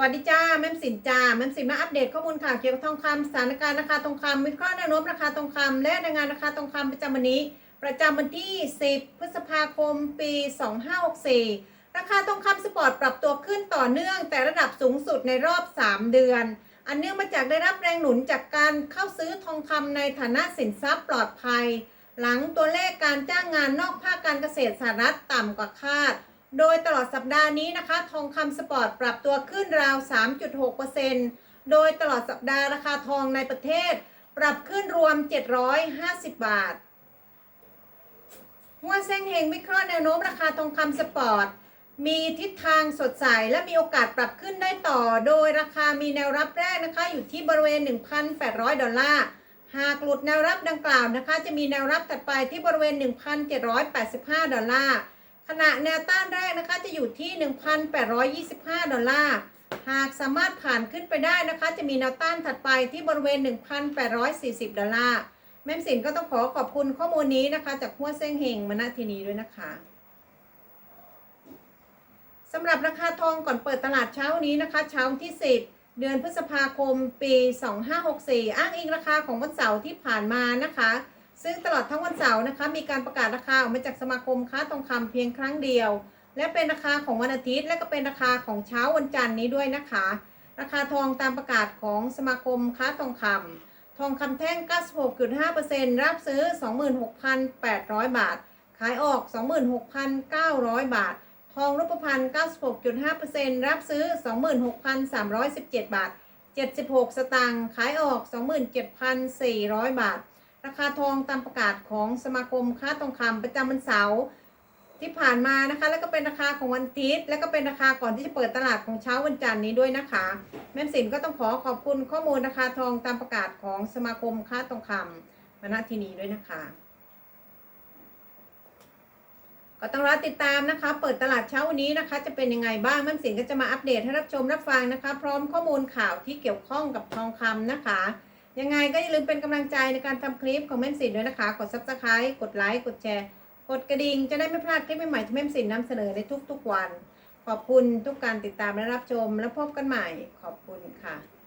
วัสดีจ้าแม่มสินจ้าแม่มสินมาอัปเดตข้อมูลข่าวเกี่ยวกับทองคำสถานการณ์ราคาทองคำวิเคราะห์แนวโน้มราคาทองคำและรายงานราคาทองคำประจำวันนี้ ประจำวันที่ 10 พฤษภาคม ปี 2564 ราคาทองคำสปอร์ตปรับตัวขึ้นต่อเนื่องแต่ระดับสูงสุดในรอบ 3 เดือน อันเนื่องมาจากได้รับแรงหนุนจากการเข้าซื้อทองคำในฐานะสินทรัพย์ปลอดภัย หลังตัวเลขการจ้างงานนอกภาคการเกษตรสหรัฐต่ำกว่าคาด โดยตลอดสัปดาห์นี้นะคะ ทองคำสปอร์ตปรับตัวขึ้นราว 3.6%โดยตลอดสัปดาห์ราคาทองในประเทศ ปรับขึ้นรวม 750 บาทหัวเซ็งเฮงวิเคราะห์แนวโน้มราคาทองคำสปอร์ต มีทิศทางสดใสและมีโอกาสปรับขึ้นได้ต่อ โดยราคามีแนวรับแรกนะคะ อยู่ที่บริเวณ 1,800 ดอลลาร์หากหลุดแนวรับดังกล่าวนะคะ จะมีแนวรับถัดไปที่บริเวณ 1,785 ดอลลาร์ ขณะแนวต้านแรกนะคะจะอยู่ที่ 1,825 ดอลลาร์ หากสามารถผ่านขึ้นไปได้นะคะ จะมีแนวต้านถัดไปที่บริเวณ 1,840 ดอลลาร์ แม่สินก็ต้องขอขอบคุณข้อมูลนี้นะคะ จากหัวเส้งเฮงมาณทีนี้ด้วยนะคะสำหรับราคาทองก่อนเปิดตลาดเช้านี้นะคะ เช้าที่ 10 เดือนพฤษภาคมปี 2564 อ้างอิงราคาของวันเสาร์ที่ผ่านมานะคะ ซึ่งตลอดทั้งวันเสาร์นะคะ มีการประกาศราคาออกมาจากสมาคมค้าทองคำเพียงครั้งเดียว และเป็นราคาของวันอาทิตย์ และก็เป็นราคาของเช้าวันจันทร์นี้ด้วยนะคะ ราคาทองตามประกาศของสมาคมค้าทองคำทองคำแท่ง 96.5%รับซื้อ 26,800 บาท ขายออก 26,900 บาท ทองรูปพรรณ96.5%รับซื้อ 26,317 บาท 76 สตางค์ขายออก 27,400 บาท ราคาทองตามประกาศของสมาคมค้าทองคำประจำวันเสาร์ที่ผ่านมานะคะ แล้วก็เป็นราคาของวันอาทิตย์แล้วก็เป็นราคาก่อนที่จะเปิดตลาดของเช้าวันจันทร์นี้ด้วยนะคะ แม่สินก็ต้องขอขอบคุณข้อมูลราคาทองตามประกาศของสมาคมค้าทองคำมาณที่นี้ด้วยนะคะ ก็ต้องรอติดตามนะคะ เปิดตลาดเช้าวันนี้นะคะ จะเป็นยังไงบ้างแม่สินก็จะมาอัปเดตให้รับชมรับฟังนะคะ พร้อมข้อมูลข่าวที่เกี่ยวข้องกับทองคำนะคะ ยังไงก็อย่าลืมเป็นกำลังใจในการทำคลิปของแม่มสินด้วยนะคะ กด subscribe กดไลค์ กดแชร์ กดกระดิ่ง จะได้ไม่พลาดคลิปใหม่ๆที่แม่มสินนำเสนอในทุกๆวัน ขอบคุณทุกการติดตามและรับชม แล้วพบกันใหม่ ขอบคุณค่ะ